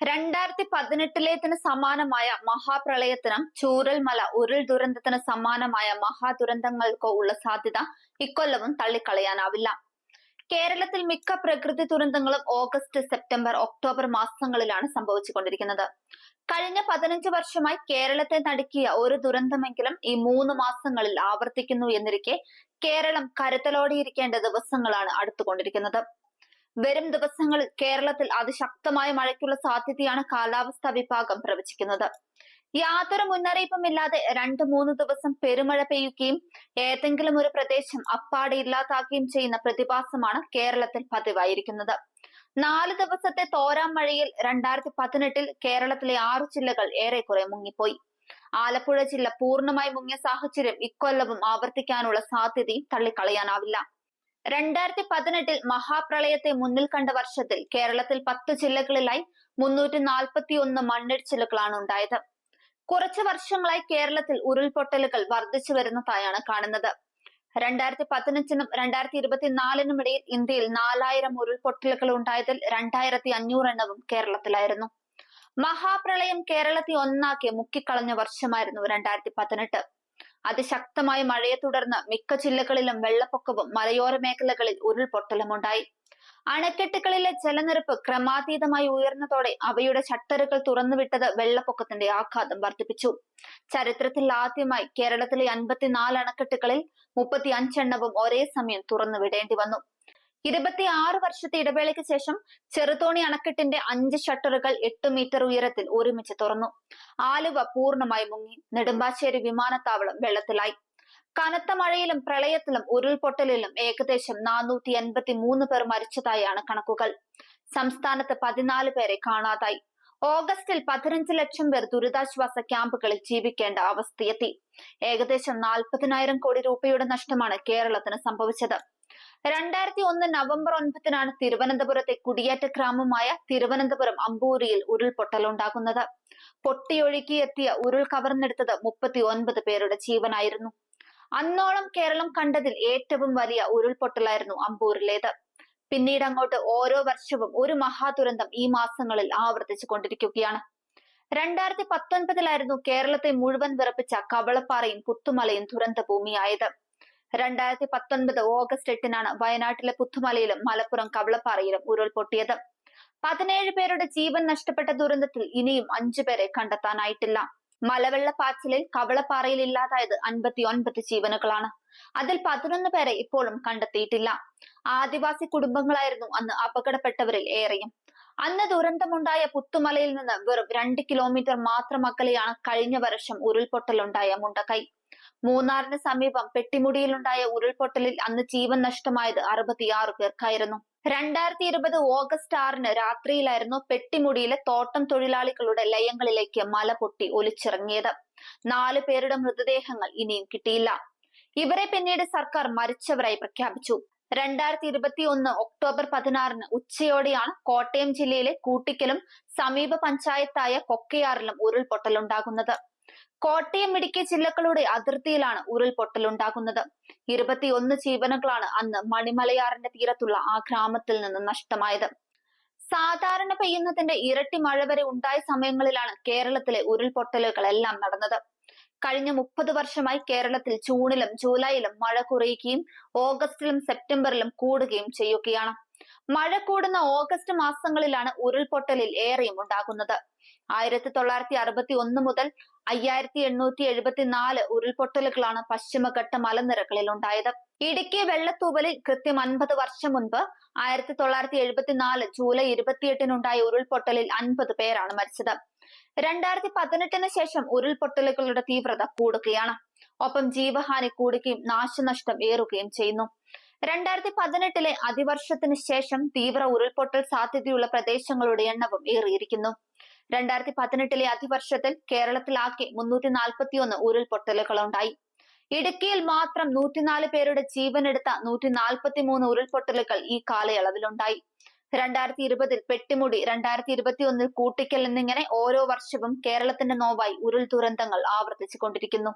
രണ്ടായിരത്തി പതിനെട്ടിലേതിന് സമാനമായ മഹാപ്രളയത്തിനും ചൂരൽമല ഉരുൾ ദുരന്തത്തിന് സമാനമായ മഹാദുരന്തങ്ങൾക്കോ ഉള്ള സാധ്യത ഇക്കൊല്ലവും തള്ളിക്കളയാനാവില്ല. കേരളത്തിൽ മിക്ക പ്രകൃതി ദുരന്തങ്ങളും ഓഗസ്റ്റ് സെപ്റ്റംബർ ഒക്ടോബർ മാസങ്ങളിലാണ് സംഭവിച്ചുകൊണ്ടിരിക്കുന്നത്. കഴിഞ്ഞ പതിനഞ്ച് വർഷമായി കേരളത്തെ നടുക്കിയ ഒരു ദുരന്തമെങ്കിലും ഈ മൂന്ന് മാസങ്ങളിൽ ആവർത്തിക്കുന്നു എന്നിരിക്കെ കേരളം കരുതലോടെയിരിക്കേണ്ട ദിവസങ്ങളാണ് അടുത്തുകൊണ്ടിരിക്കുന്നത്. വരും ദിവസങ്ങളിൽ കേരളത്തിൽ അതിശക്തമായ മഴയ്ക്കുള്ള സാധ്യതയാണ് കാലാവസ്ഥാ വിഭാഗം പ്രവചിക്കുന്നത്. യാതൊരു മുന്നറിയിപ്പുമില്ലാതെ രണ്ട് മൂന്ന് ദിവസം പെരുമഴ പെയ്യുകയും ഏതെങ്കിലും ഒരു പ്രദേശം അപ്പാടെ ഇല്ലാതാക്കുകയും ചെയ്യുന്ന പ്രതിഭാസമാണ് കേരളത്തിൽ പതിവായിരിക്കുന്നത്. നാല് ദിവസത്തെ തോരാം മഴയിൽ രണ്ടായിരത്തി പതിനെട്ടിൽ കേരളത്തിലെ ആറു ജില്ലകൾ ഏറെക്കുറെ മുങ്ങിപ്പോയി. ആലപ്പുഴ ജില്ല പൂർണമായി മുങ്ങിയ സാഹചര്യം ഇക്കൊല്ലവും ആവർത്തിക്കാനുള്ള സാധ്യതയും തള്ളിക്കളയാനാവില്ല. രണ്ടായിരത്തി പതിനെട്ടിൽ മഹാപ്രളയത്തെ മുന്നിൽ കണ്ട വർഷത്തിൽ കേരളത്തിൽ പത്ത് ജില്ലകളിലായി മുന്നൂറ്റി നാൽപ്പത്തി ഒന്ന് മണ്ണിടിച്ചിലുകളാണ് ഉണ്ടായത്. കുറച്ച് വർഷങ്ങളായി കേരളത്തിൽ ഉരുൾപൊട്ടലുകൾ വർദ്ധിച്ചു വരുന്നതായാണ് കാണുന്നത്. രണ്ടായിരത്തി പതിനഞ്ചിനും രണ്ടായിരത്തി ഇരുപത്തിനാലിനും ഇടയിൽ ഇന്ത്യയിൽ നാലായിരം ഉരുൾപൊട്ടലുകൾ ഉണ്ടായതിൽ രണ്ടായിരത്തി അഞ്ഞൂറ് എണ്ണവും കേരളത്തിലായിരുന്നു. മഹാപ്രളയം കേരളത്തെ ഒന്നാക്കി മുക്കിക്കളഞ്ഞ വർഷമായിരുന്നു രണ്ടായിരത്തി പതിനെട്ട് അതിശക്തമായ മഴയെ തുടർന്ന് മിക്ക ജില്ലകളിലും വെള്ളപ്പൊക്കവും മലയോര മേഖലകളിൽ ഉരുൾപൊട്ടലുമുണ്ടായി. അണക്കെട്ടുകളിലെ ജലനിരപ്പ് ക്രമാതീതമായി ഉയർന്നതോടെ അവയുടെ ഷട്ടറുകൾ തുറന്നുവിട്ടത് വെള്ളപ്പൊക്കത്തിന്റെ ആഘാതം വർദ്ധിപ്പിച്ചു. ചരിത്രത്തിൽ ആദ്യമായി കേരളത്തിലെ അൻപത്തിനാല് അണക്കെട്ടുകളിൽ മുപ്പത്തി അഞ്ചെണ്ണവും ഒരേ സമയം തുറന്നുവിടേണ്ടി വന്നു ഇരുപത്തിയാറ് വർഷത്തെ ഇടവേളയ്ക്ക് ശേഷം ചെറുതോണി അണക്കെട്ടിന്റെ അഞ്ച് ഷട്ടറുകൾ എട്ട് മീറ്റർ ഉയരത്തിൽ ഒരുമിച്ച് തുറന്നു. ആലുവ പൂർണമായി മുങ്ങി. നെടുമ്പാശ്ശേരി വിമാനത്താവളം വെള്ളത്തിലായി. കനത്ത മഴയിലും പ്രളയത്തിലും ഉരുൾപൊട്ടലിലും ഏകദേശം നാനൂറ്റി എൺപത്തി മൂന്ന് പേർ മരിച്ചതായാണ് കണക്കുകൾ. സംസ്ഥാനത്ത് പതിനാല് പേരെ കാണാതായി. ഓഗസ്റ്റിൽ പതിനഞ്ച് ലക്ഷം പേർ ദുരിതാശ്വാസ ക്യാമ്പുകളിൽ ജീവിക്കേണ്ട അവസ്ഥയെത്തി. ഏകദേശം നാൽപ്പതിനായിരം കോടി രൂപയുടെ നഷ്ടമാണ് കേരളത്തിന് സംഭവിച്ചത്. രണ്ടായിരത്തി ഒന്ന് നവംബർ ഒൻപതിനാണ് തിരുവനന്തപുരത്തെ കുടിയേറ്റ ഗ്രാമമായ തിരുവനന്തപുരം അമ്പൂരിയിൽ ഉരുൾപൊട്ടലുണ്ടാകുന്നത് പൊട്ടിയൊഴുകിയെത്തിയ ഉരുൾ കവർന്നെടുത്തത് മുപ്പത്തി ഒൻപത് പേരുടെ ജീവനായിരുന്നു. അന്നോളം കേരളം കണ്ടതിൽ ഏറ്റവും വലിയ ഉരുൾപൊട്ടലായിരുന്നു അമ്പൂരിലേത്. പിന്നീട് അങ്ങോട്ട് ഓരോ വർഷവും ഒരു മഹാദുരന്തം ഈ മാസങ്ങളിൽ ആവർത്തിച്ചു കൊണ്ടിരിക്കുകയാണ്. രണ്ടായിരത്തി പത്തൊൻപതിലായിരുന്നു കേരളത്തെ മുഴുവൻ വിറപ്പിച്ച കവളപ്പാറയും പുത്തുമലയും ദുരന്ത ഭൂമിയായത് രണ്ടായിരത്തി പത്തൊൻപത് ഓഗസ്റ്റ് എട്ടിനാണ് വയനാട്ടിലെ പുത്തുമലയിലും മലപ്പുറം കവളപ്പാറയിലും ഉരുൾപൊട്ടിയത് പതിനേഴ് പേരുടെ ജീവൻ നഷ്ടപ്പെട്ട ദുരന്തത്തിൽ ഇനിയും അഞ്ചു പേരെ കണ്ടെത്താനായിട്ടില്ല. മലവെള്ളപ്പാച്ചിലിൽ കവളപ്പാറയിൽ ഇല്ലാതായത് അൻപത്തി ഒൻപത് ജീവനുകളാണ്. അതിൽ പതിനൊന്ന് പേരെ ഇപ്പോഴും കണ്ടെത്തിയിട്ടില്ല. ആദിവാസി കുടുംബങ്ങളായിരുന്നു അന്ന് അപകടപ്പെട്ടവരിൽ ഏറെയും. അന്ന് ദുരന്തമുണ്ടായ പുത്തുമലയിൽ നിന്ന് വെറും രണ്ട് കിലോമീറ്റർ മാത്രം അകലെയാണ് കഴിഞ്ഞ വർഷം ഉരുൾപൊട്ടലുണ്ടായ മുണ്ടക്കൈ. മൂന്നാറിന് സമീപം പെട്ടിമുടിയിലുണ്ടായ ഉരുൾപൊട്ടലിൽ അന്ന് ജീവൻ നഷ്ടമായത് അറുപത്തിയാറ് പേർക്കായിരുന്നു. രണ്ടായിരത്തി ഇരുപത് ഓഗസ്റ്റ് ആറിന് രാത്രിയിലായിരുന്നു പെട്ടിമുടിയിലെ തോട്ടം തൊഴിലാളികളുടെ ലയങ്ങളിലേക്ക് മല പൊട്ടി ഒലിച്ചിറങ്ങിയത്. നാല് പേരുടെ മൃതദേഹങ്ങൾ ഇനിയും കിട്ടിയില്ല. ഇവരെ പിന്നീട് സർക്കാർ മരിച്ചവരായി പ്രഖ്യാപിച്ചു. രണ്ടായിരത്തി ഇരുപത്തി ഒന്ന് ഒക്ടോബർ പതിനാറിന് ഉച്ചയോടെയാണ് കോട്ടയം ജില്ലയിലെ കൂട്ടിക്കലും സമീപ പഞ്ചായത്തായ കൊക്കയാറിലും ഉരുൾപൊട്ടലുണ്ടാകുന്നത്. കോട്ടയം ഇടുക്കി ജില്ലകളുടെ അതിർത്തിയിലാണ് ഉരുൾപൊട്ടലുണ്ടാകുന്നത്. ഇരുപത്തിയൊന്ന് ജീവനുകളാണ് അന്ന് മണിമലയാറിന്റെ തീരത്തുള്ള ആ ഗ്രാമത്തിൽ നിന്ന് നഷ്ടമായത്. സാധാരണ പെയ്യുന്നതിന്റെ ഇരട്ടി മഴ വരെ ഉണ്ടായ സമയങ്ങളിലാണ് കേരളത്തിലെ ഉരുൾപൊട്ടലുകളെല്ലാം നടന്നത്. കഴിഞ്ഞ മുപ്പത് വർഷമായി കേരളത്തിൽ ജൂണിലും ജൂലൈയിലും മഴ കുറയുകയും ഓഗസ്റ്റിലും സെപ്റ്റംബറിലും കൂടുകയും ചെയ്യുകയാണ്. മഴ കൂടുന്ന ഓഗസ്റ്റ് മാസങ്ങളിലാണ് ഉരുൾപൊട്ടലിൽ ഏറെയും ഉണ്ടാകുന്നത്. ആയിരത്തി തൊള്ളായിരത്തി അറുപത്തി ഒന്ന് മുതൽ അയ്യായിരത്തി എണ്ണൂറ്റി എഴുപത്തിനാല് ഉരുൾപൊട്ടലുകളാണ് പശ്ചിമഘട്ട മലനിരകളിൽ ഉണ്ടായത്. ഇടുക്കി വെള്ളത്തൂവലിൽ കൃത്യം അൻപത് വർഷം മുൻപ് ആയിരത്തി തൊള്ളായിരത്തി എഴുപത്തിനാല് ജൂലൈ ഇരുപത്തിയെട്ടിനുണ്ടായ ഉരുൾപൊട്ടലിൽ അൻപത് പേരാണ് മരിച്ചത്. രണ്ടായിരത്തി പതിനെട്ടിന് ശേഷം ഉരുൾപൊട്ടലുകളുടെ തീവ്രത കൂടുകയാണ്. ഒപ്പം ജീവഹാനി കൂടുകയും നാശനഷ്ടം ഏറുകയും ചെയ്യുന്നു. രണ്ടായിരത്തി പതിനെട്ടിലെ അതിവർഷത്തിന് ശേഷം തീവ്ര ഉരുൾപൊട്ടൽ സാധ്യതയുള്ള പ്രദേശങ്ങളുടെ എണ്ണവും ഏറിയിരിക്കുന്നു. രണ്ടായിരത്തി പതിനെട്ടിലെ അതിവർഷത്തിൽ കേരളത്തിലാകെ മുന്നൂറ്റി നാൽപ്പത്തിയൊന്ന് ഉരുൾപൊട്ടലുകളുണ്ടായി ഇടുക്കിയിൽ മാത്രം നൂറ്റിനാല് പേരുടെ ജീവനെടുത്ത നൂറ്റി നാൽപ്പത്തി മൂന്ന് ഉരുൾപൊട്ടലുകൾ ഈ കാലയളവിലുണ്ടായി രണ്ടായിരത്തി ഇരുപതിൽ പെട്ടിമുടി രണ്ടായിരത്തി ഇരുപത്തി ഒന്നിൽ കൂട്ടിക്കൽ എന്നിങ്ങനെ ഓരോ വർഷവും കേരളത്തിന്റെ നോവായി ഉരുൾ ദുരന്തങ്ങൾ ആവർത്തിച്ചുകൊണ്ടിരിക്കുന്നു.